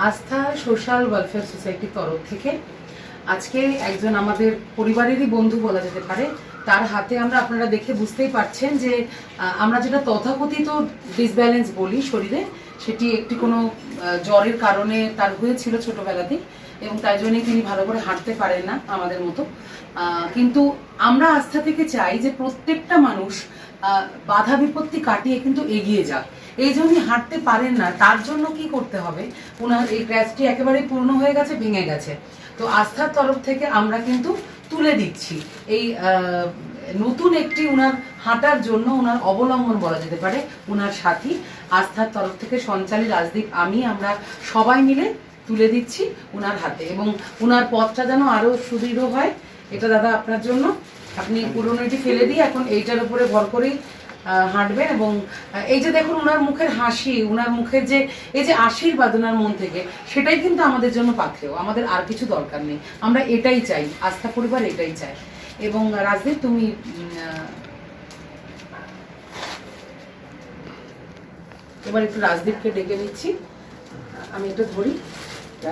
আস্থা social welfare সোসাইটির তরফ থেকে আজকে একজন আমাদের পরিবারেরই বন্ধু বলা যেতে পারে তার হাতে আমরা আপনারা দেখে বুঝতেই পারছেন যে আমরা যেটা তথাকথিত ডিসব্যালেন্স বলি শরীরে, সেটি একটি কোনো জ্বরের কারণে তার হয়েছিল ছোটবেলাতেই এবং তাই জন্যই তিনি ভালো করে হাঁটতে পারেন না আমাদের মতো। কিন্তু আমরা আস্থা থেকে চাই যে প্রত্যেকটা মানুষ বাধা বিপত্তি কাটিয়ে কিন্তু এগিয়ে যাক। এই জন্যই হাঁটতে পারেন না, তার জন্য কি করতে হবে? ওনার এই ক্র্যাশটি একেবারে পূর্ণ হয়ে গেছে, ভেঙে গেছে। তো আস্থার তরফ থেকে আমরা কিন্তু তুলে দিচ্ছি। এই নতুন একটি উনার হাঁটার জন্য ওনার অবলম্বন বলা যেতে পারে ওনার সাথী। আস্থার তরফ থেকে সঞ্চালী রাজদীপ, আমি, আমরা সবাই মিলে তুলে দিচ্ছি ওনার হাতে। এবং ওনার পথটা যেন আরও সুদৃঢ় হয়, এটা দাদা আপনার জন্য। আপনি পুরনো এটি ফেলে দিয়ে এখন এইটার উপরে ভর করেই হাঁটবেন এবং এই যে দেখুন ওনার মুখের হাসি ওনার মুখের যে এই যে আশীর্বাদ ওনার মন থেকে সেটাই কিন্তু আমাদের জন্য পাথেও আমাদের আর কিছু দরকার নেই। আমরা এটাই চাই আস্থা পরিবার এটাই চাই এবং রাজদীপ তুমি এবার একটু রাজদীপকে ডেকে নিচ্ছি। আমি একটু ধরি।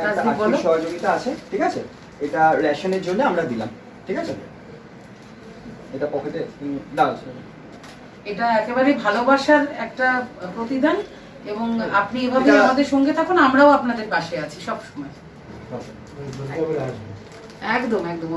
রাজদীপ বলো। সহযোগিতা আছে ঠিক আছে? এটা রেশনের জন্য আমরা দিলাম ঠিক আছে? এটা পকেটে দাও। এটা একেবারে ভালোবাসার একটা প্রতিদান এবং আপনি এভাবে আমাদের সঙ্গে থাকুন আমরাও আপনাদের পাশে আছি সব সময় একদম একদম।